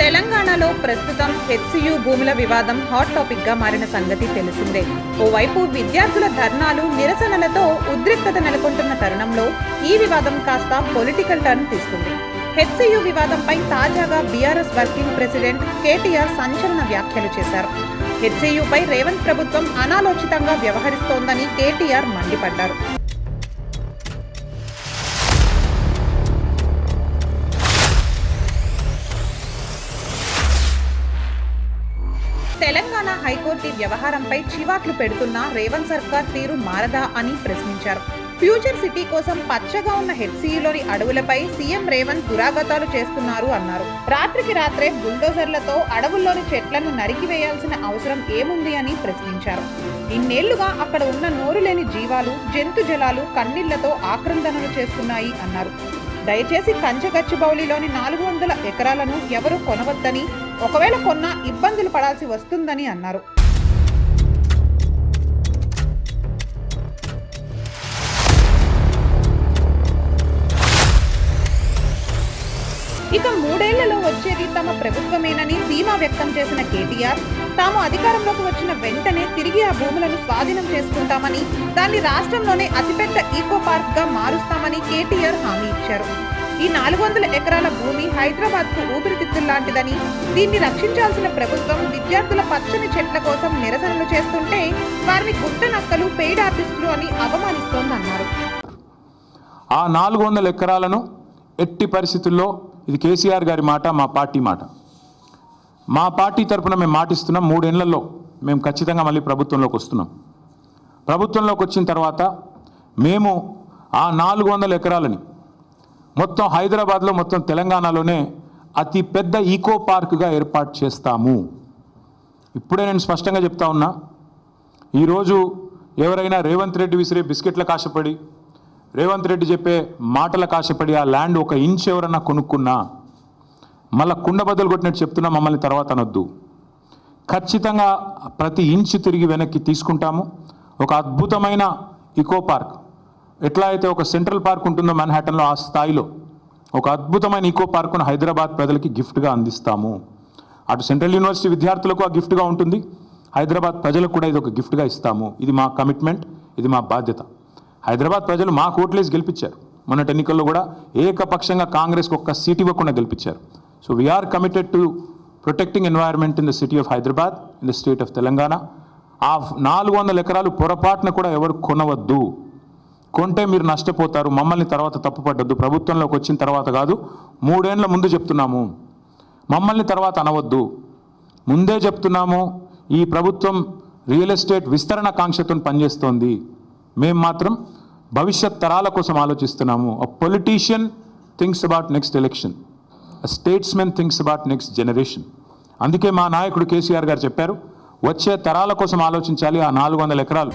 తెలంగాణలో ప్రస్తుతం హెచ్సియు భూముల వివాదం హాట్ టాపిక్గా మారిన సంగతి తెలిసిందే. ఓవైపు విద్యార్థుల ధర్నాలు నిరసనలతో ఉద్రిక్తత నెలకొంటున్న తరుణంలో ఈ వివాదం కాస్త పొలిటికల్ టర్న్ తీసుకుంది. హెచ్సియు వివాదంపై తాజాగా బీఆర్ఎస్ వర్కింగ్ ప్రెసిడెంట్ కేటీఆర్ సంచలన వ్యాఖ్యలు చేశారు. హెచ్సియుపై రేవంత్ ప్రభుత్వం అనాలోచితంగా వ్యవహరిస్తోందని కేటీఆర్ మండిపడ్డారు. హైకోర్టు వ్యవహారంపై చివాట్లు పెడుతున్న రేవంత్ సర్కార్ తీరు మారదా అని ప్రశ్నించారు. ఫ్యూచర్ సిటీ కోసం పచ్చగా ఉన్న హెచ్సియులోని అడవులపై సీఎం రేవంత్ దురాగతాలు చేస్తున్నారు అన్నారు. రాత్రికి రాత్రే బుల్డోజర్లతో అడవుల్లోని చెట్లను నరికివేయాల్సిన అవసరం ఏముంది అని ప్రశ్నించారు. ఇన్నేళ్ళుగా అక్కడ ఉన్న నోరులేని జీవాలు జంతు జలాలు కన్నీళ్ళతో ఆక్రందనలు చేస్తున్నాయి అన్నారు. దయచేసి కంచగచ్చిబౌలిలోని నాలుగు వందల ఎకరాలను ఎవరు కొనవద్దని ఒకవేళ కొన్నా ఇబ్బందులు పడాల్సి వస్తుందని అన్నారు. ఇక మూడేళ్ళలో వచ్చేది తమ ప్రభుత్వమేనని ధీమా వ్యక్తం చేసిన కేటీఆర్ తాము అధికారంలోకి వచ్చిన వెంటనే తిరిగి ఆ భూములను స్వాధీనం చేసుకుంటామని దాన్ని రాష్ట్రంలోనే అతిపెద్ద ఈకో పార్క్గా మారుస్తామని కేటీఆర్ హామీ ఇచ్చారు. ఈ నాలుగు వందల ఎకరాల భూమి హైదరాబాద్కు ఊపిరితిత్తుల్లాంటిదని దీన్ని రక్షించాల్సిన ప్రభుత్వం విద్యార్థుల పచ్చని చెట్ల కోసం నిరసనలు చేస్తుంటే వారిని గుట్ట నక్కలు పెయిడ్ ఆర్టిస్టులు అని అవమానిస్తోందన్నారు. ఆ నాలుగు వందల ఎకరాలను ఎట్టి పరిస్థితుల్లో ఇది కేసీఆర్ గారి మాట మా పార్టీ మాట. మా పార్టీ తరపున మేము మాటిస్తున్నాం మూడేళ్ళలో మేము ఖచ్చితంగా మళ్ళీ ప్రభుత్వంలోకి వస్తున్నాం. ప్రభుత్వంలోకి వచ్చిన తర్వాత మేము ఆ నాలుగు వందల ఎకరాలని మొత్తం హైదరాబాద్లో మొత్తం తెలంగాణలోనే అతి పెద్ద ఈకో పార్క్గా ఏర్పాటు చేస్తాము. ఇప్పుడే నేను స్పష్టంగా చెప్తా ఉన్నా ఈరోజు ఎవరైనా రేవంత్ రెడ్డి విసిరే బిస్కెట్లకు ఆశపడి రేవంత్ రెడ్డి చెప్పే మాటలకు ఆశపడి ఆ ల్యాండ్ ఒక ఇంచ్ ఎవరన్నా కొనుక్కున్నా మళ్ళా కుండ బద్దలు కొట్టినట్టు చెప్తున్నా మమ్మల్ని తర్వాత అనొద్దు. ఖచ్చితంగా ప్రతి ఇంచు తిరిగి వెనక్కి తీసుకుంటాము. ఒక అద్భుతమైన ఇకో పార్క్ ఎట్లా అయితే ఒక సెంట్రల్ పార్క్ ఉంటుందో మన్హాటన్లో ఆ స్థాయిలో ఒక అద్భుతమైన ఈకో పార్కును హైదరాబాద్ ప్రజలకి గిఫ్ట్గా అందిస్తాము. అటు సెంట్రల్ యూనివర్సిటీ విద్యార్థులకు ఆ గిఫ్ట్గా ఉంటుంది. హైదరాబాద్ ప్రజలకు కూడా ఇది ఒక గిఫ్ట్గా ఇస్తాము. ఇది మా కమిట్మెంట్ ఇది మా బాధ్యత. హైదరాబాద్ ప్రజలు మా కోట్లేసి గెలిపించారు. మొన్నటి ఎన్నికల్లో కూడా ఏకపక్షంగా కాంగ్రెస్కి ఒక్క సీట్ ఇవ్వకుండా గెలిపించారు. So we're committed to protecting environment in the city of Hyderabad in the state of Telangana. ఆ నాలుగు వందల ఎకరాలు పొరపాటున కూడా ఎవరు కొనవద్దు. కొంటే మీరు నష్టపోతారు మమ్మల్ని తర్వాత తప్పుపడ్డద్దు. ప్రభుత్వంలోకి వచ్చిన తర్వాత కాదు మూడేళ్ళ ముందు చెప్తున్నాము. మమ్మల్ని తర్వాత అనవద్దు. ముందే చెప్తున్నాము ఈ ప్రభుత్వం రియల్ ఎస్టేట్ విస్తరణ కాంక్షతో పనిచేస్తోంది. మేము మాత్రం భవిష్యత్ తరాల కోసం ఆలోచిస్తున్నాము. A politician thinks about next election a statesmen thinks about next generation అందుకే మా నాయకుడు కేసీఆర్ గారు చెప్పారు వచ్చే తరాల కోసం ఆలోచించాలి ఆ నాలుగు వందల ఎకరాలు.